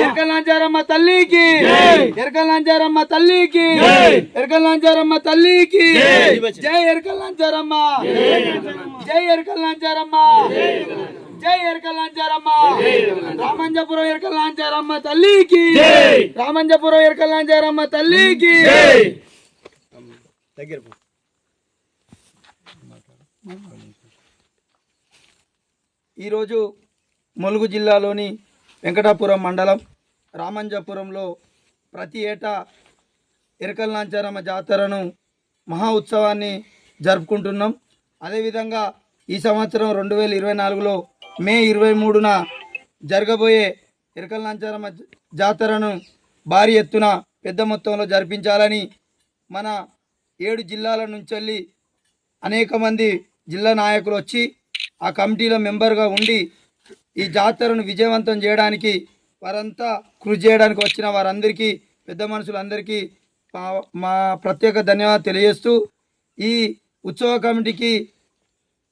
ఎరకలాంచారమ్మ తల్లికి ఎరకలాంచారమ్మ తల్లికి ఎరకలాంచారమ్మ తల్లికి జై. ఎరకలాంచారమ్మ జై ఎరకలాంచారమ్మ జై ఎరకలాంచారమ్మ రామంజపురం ఎరకలాంచారమ్మ తల్లికి రామంజపురం ఎరకలాంచారమ్మ తల్లికి ఈరోజు ములుగు జిల్లాలోని వెంకటాపురం మండలం రామంజపురంలో ప్రతి ఏటా ఎరకల్నాంచారమ్మ జాతరను మహా ఉత్సవాన్ని జరుపుకుంటున్నాం. అదేవిధంగా ఈ సంవత్సరం రెండు వేల ఇరవై నాలుగులో మే ఇరవై మూడున జరగబోయే ఎరకల్నాంచారమ్మ నాంచారమ్మ జాతరను భారీ ఎత్తున పెద్ద మొత్తంలో జరిపించాలని మన ఏడు జిల్లాల నుంచి అనేక మంది జిల్లా నాయకులు వచ్చి ఆ కమిటీలో మెంబర్గా ఉండి ఈ జాతరను విజయవంతం చేయడానికి వారంతా కృషి చేయడానికి వచ్చిన వారందరికీ పెద్ద మనుషులందరికీ మా- మా ప్రత్యేక ధన్యవాదాలు తెలియజేస్తూ ఈ ఉత్సవ కమిటీకి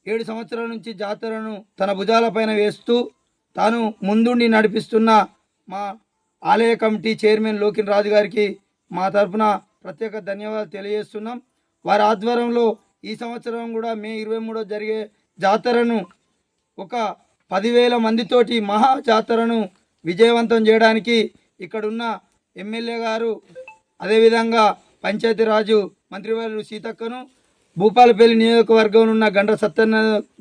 ఏడు సంవత్సరాల నుంచి జాతరను తన భుజాలపైన వేస్తూ తాను ముందుండి నడిపిస్తున్న మా ఆలయ కమిటీ చైర్మన్ లోకిన్ రాజు గారికి మా తరపున ప్రత్యేక ధన్యవాదాలు తెలియజేస్తున్నాం. వారి ఆధ్వర్యంలో ఈ సంవత్సరం కూడా మే ఇరవై మూడో జరిగే జాతరను ఒక పదివేల మందితోటి మహా జాతరను విజయవంతం చేయడానికి ఇక్కడున్న ఎమ్మెల్యే గారు అదేవిధంగా పంచాయతీరాజు మంత్రివర్యులు సీతక్కను భూపాలపల్లి నియోజకవర్గం ఉన్న గండ్ర సత్యన్న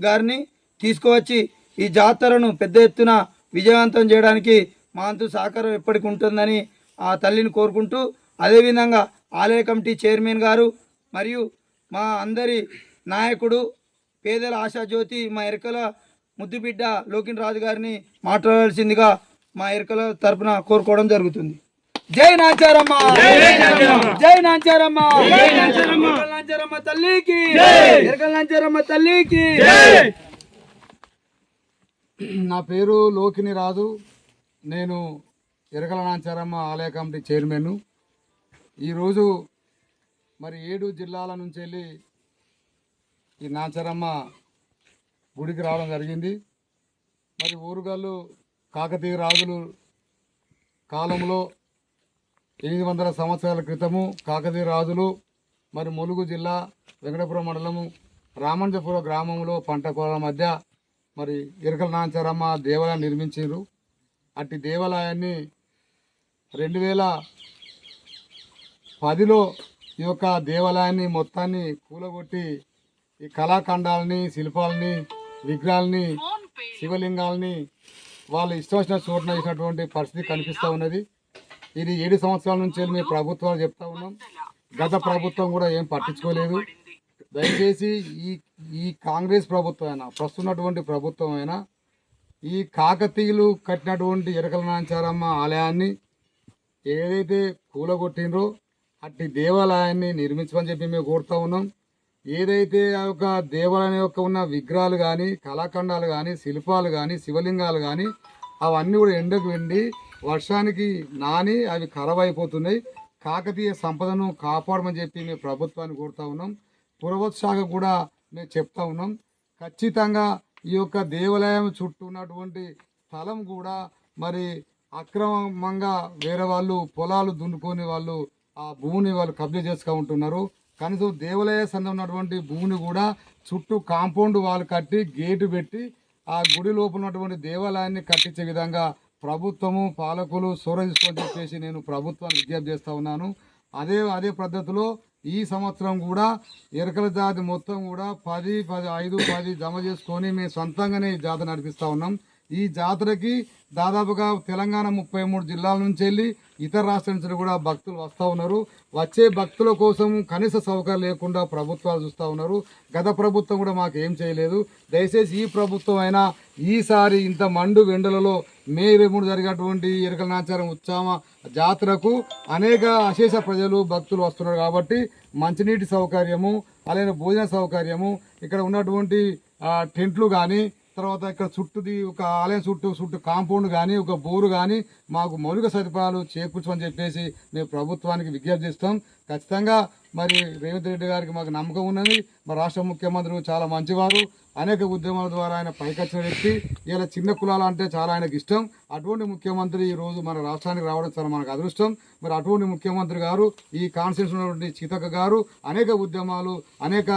గారిని తీసుకువచ్చి ఈ జాతరను పెద్ద ఎత్తున విజయవంతం చేయడానికి మా అంతు సహకారం ఎప్పటికి ఉంటుందని ఆ తల్లిని కోరుకుంటూ అదేవిధంగా ఆలయ కమిటీ చైర్మన్ గారు మరియు మా అందరి నాయకుడు పేదల ఆశాజ్యోతి మా ఎరకల ముద్దుబిడ్డ లోకిన్ రాజు గారిని మాట్లాడాల్సిందిగా మా ఎరకల తరపున కోరుకోవడం జరుగుతుంది. జై నాచారమ్మ! జై నాచారమ్మ! నాచారమ్మ! తల్లికి! ఎరకల నాచారమ్మ తల్లికి! నా పేరు లోకిని రాజు. నేను ఎరకల నాంచారమ్మ ఆలయ కమిటీ చైర్మన్. ఈరోజు మరి ఏడు జిల్లాల నుంచి వెళ్ళి ఈ నాంచారమ్మ గుడికి రావడం జరిగింది. మరి ఊరుగాళ్ళు కాకతీయ రాజులు కాలంలో ఎనిమిది వందల సంవత్సరాల క్రితము కాకతీయ రాజులు మరి ములుగు జిల్లా వెంకటపురం మండలము రామంజపురం గ్రామంలో పంట పొలాల మధ్య మరి ఇరకల నాంచారమ్మ దేవాలయం నిర్మించారు అట్టి దేవాలయాన్ని రెండు వేల పదిలో ఈ యొక్క దేవాలయాన్ని మొత్తాన్ని కూలగొట్టి ఈ కళాఖండాలని శిల్పాలని విగ్రహాలని శివలింగాలని వాళ్ళు ఇష్టం వచ్చిన చోటున వేసినటువంటి పరిస్థితి కనిపిస్తూ ఉన్నది. ఇది ఏడు సంవత్సరాల నుంచి వెళ్ళి మేము ప్రభుత్వాలు చెప్తా ఉన్నాం. గత ప్రభుత్వం కూడా ఏం పట్టించుకోలేదు. దయచేసి ఈ ఈ కాంగ్రెస్ ప్రభుత్వం అయినా ప్రస్తున్నటువంటి ప్రభుత్వం అయినా ఈ కాకతీయులు కట్టినటువంటి ఎరకల నాంచారమ్మ ఆలయాన్ని ఏదైతే కూలగొట్టినరో అట్టి దేవాలయాన్ని నిర్మించమని చెప్పి మేము కోరుతా ఉన్నాం. ఏదైతే ఆ యొక్క దేవాలయం యొక్క ఉన్న విగ్రహాలు కానీ కళాఖండాలు కానీ శిల్పాలు కానీ శివలింగాలు కానీ అవన్నీ కూడా ఎండకు వెండి వర్షానికి నాని అవి ఖరాబ్ అయిపోతున్నాయి. కాకతీయ సంపదను కాపాడమని చెప్పి మేము ప్రభుత్వాన్ని కోరుతా ఉన్నాం. పురవత్ కూడా మేము చెప్తా ఉన్నాం. ఖచ్చితంగా ఈ యొక్క దేవాలయం చుట్టూ ఉన్నటువంటి స్థలం కూడా మరి అక్రమంగా వేరే వాళ్ళు పొలాలు దున్నుకొని వాళ్ళు ఆ భూమిని వాళ్ళు కబ్జా చేసుకుంటున్నారు ఉంటున్నారు కనీసం దేవాలయ సంద ఉన్నటువంటి భూమిని కూడా చుట్టూ కాంపౌండ్ వాళ్ళు కట్టి గేటు పెట్టి ఆ గుడి లోపల ఉన్నటువంటి దేవాలయాన్ని కట్టించే విధంగా ప్రభుత్వము పాలకులు సొర తీసుకొని చెప్పేసి నేను ప్రభుత్వాన్ని విజ్ఞప్తి చేస్తూ ఉన్నాను. అదే అదే పద్ధతిలో ఈ సంవత్సరం కూడా ఎరకల జాతి మొత్తం కూడా పది పది ఐదు పది జమ చేసుకొని మేము సొంతంగానే ఈ జాతర నడిపిస్తూ ఉన్నాం. ఈ జాతరకి దాదాపుగా తెలంగాణ ముప్పై మూడు జిల్లాల నుంచి వెళ్ళి ఇతర రాష్ట్రాల నుంచి కూడా భక్తులు వస్తూ ఉన్నారు. వచ్చే భక్తుల కోసం కనీస సౌకర్యం లేకుండా ప్రభుత్వాలు చూస్తూ ఉన్నారు. గత ప్రభుత్వం కూడా మాకు ఏం చేయలేదు. దయచేసి ఈ ప్రభుత్వం అయినా ఈసారి ఇంత మండు వెండలలో మే ఇరవై మూడు జరిగినటువంటి ఎరకల నాచారం ఉత్సవ జాతరకు అనేక అశేష ప్రజలు భక్తులు వస్తున్నారు కాబట్టి మంచినీటి సౌకర్యము అలాగే భోజన సౌకర్యము ఇక్కడ ఉన్నటువంటి టెంట్లు కానీ తర్వాత ఇక్కడ చుట్టూది ఒక ఆలయం చుట్టూ చుట్టూ కాంపౌండ్ కానీ ఒక బోరు కానీ మాకు మౌలిక సదుపాయాలు చేకూర్చమని చెప్పేసి మేము ప్రభుత్వానికి విజ్ఞప్తి చేస్తాం. ఖచ్చితంగా మరి రేవంత్ రెడ్డి గారికి మాకు నమ్మకం ఉన్నది. మా రాష్ట్ర ముఖ్యమంత్రి చాలా మంచివారు. అనేక ఉద్యమాల ద్వారా ఆయన పైకొచ్చిన వ్యక్తి. ఇలా చిన్న కులాలు అంటే చాలా ఆయనకు ఇష్టం. అటువంటి ముఖ్యమంత్రి ఈ రోజు మన రాష్ట్రానికి రావడం చాలా మనకు అదృష్టం. మరి అటువంటి ముఖ్యమంత్రి గారు ఈ కాన్స్టిట్యూషన్ ఉన్నటువంటి సీతక్క గారు అనేక ఉద్యమాలు అనేక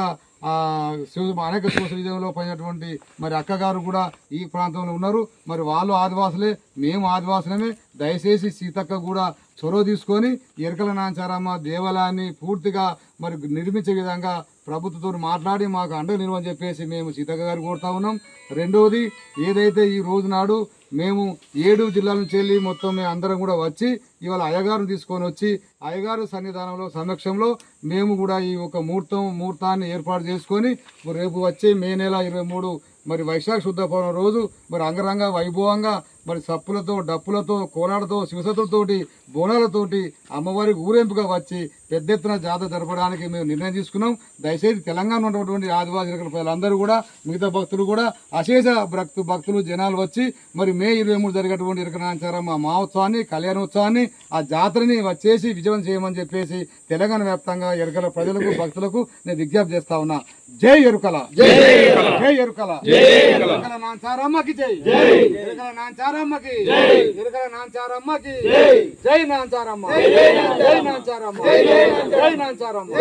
అనేక సోషలిజంలో పడినటువంటి మరి అక్కగారు కూడా ఈ ప్రాంతంలో ఉన్నారు. మరి వాళ్ళు ఆదివాసులే మేము ఆదివాసులమే. దయచేసి సీతక్క కూడా చొరవ తీసుకొని ఎరకల నాంచారమ్మ దేవాలయాన్ని పూర్తిగా మరి నిర్మించే విధంగా ప్రభుత్వంతో మాట్లాడి మాకు అండ నిలవని చెప్పేసి మేము సీతక్క గారు కోరుతా ఉన్నాం. రెండవది ఏదైతే ఈ రోజు నాడు మేము ఏడు జిల్లాల నుంచి వెళ్ళి మొత్తం మేము అందరం కూడా వచ్చి ఇవాళ అయ్యగారిని తీసుకొని వచ్చి అయ్యగారు సన్నిధానంలో సమక్షంలో మేము కూడా ఈ ఒక ముహూర్తం ముహూర్తాన్ని ఏర్పాటు చేసుకొని రేపు వచ్చే మే నెల ఇరవై మూడు మరి వైశాఖ శుద్ధ పౌర్ణమి రోజు మరి అంగరంగ వైభవంగా మరి సప్పులతో డప్పులతో కోలాడతో శివసతులతోటి బోనాలతోటి అమ్మవారికి ఊరేంపుగా వచ్చి పెద్ద ఎత్తున జాతర జరపడానికి మేము నిర్ణయం తీసుకున్నాం. దయచేసి తెలంగాణ ఉన్నటువంటి ఆదివాసీ ప్రజలందరూ కూడా మిగతా భక్తులు కూడా అశేష భక్తు భక్తులు జనాలు వచ్చి మరి మే ఇరవై మూడు జరిగేటువంటి ఇరకనాచారమ్మ మహోత్సవాన్ని కళ్యాణోత్సవాన్ని ఆ జాతరని వచ్చేసి విజయం చేయమని చెప్పేసి తెలంగాణ వ్యాప్తంగా ఎరుకల ప్రజలకు భక్తులకు నేను విజ్ఞప్తి చేస్తా ఉన్నా. జై ఎరుకల. జై ఎరుకల. ఎరుకల నాంచారమ్మకి జై ఎరుకల నాంచారమ్మకి ఎరుకల నాంచారమ్మకి జై నాంచారమ్మ జై నాంచారమ్మ జై నాంచారమ్మ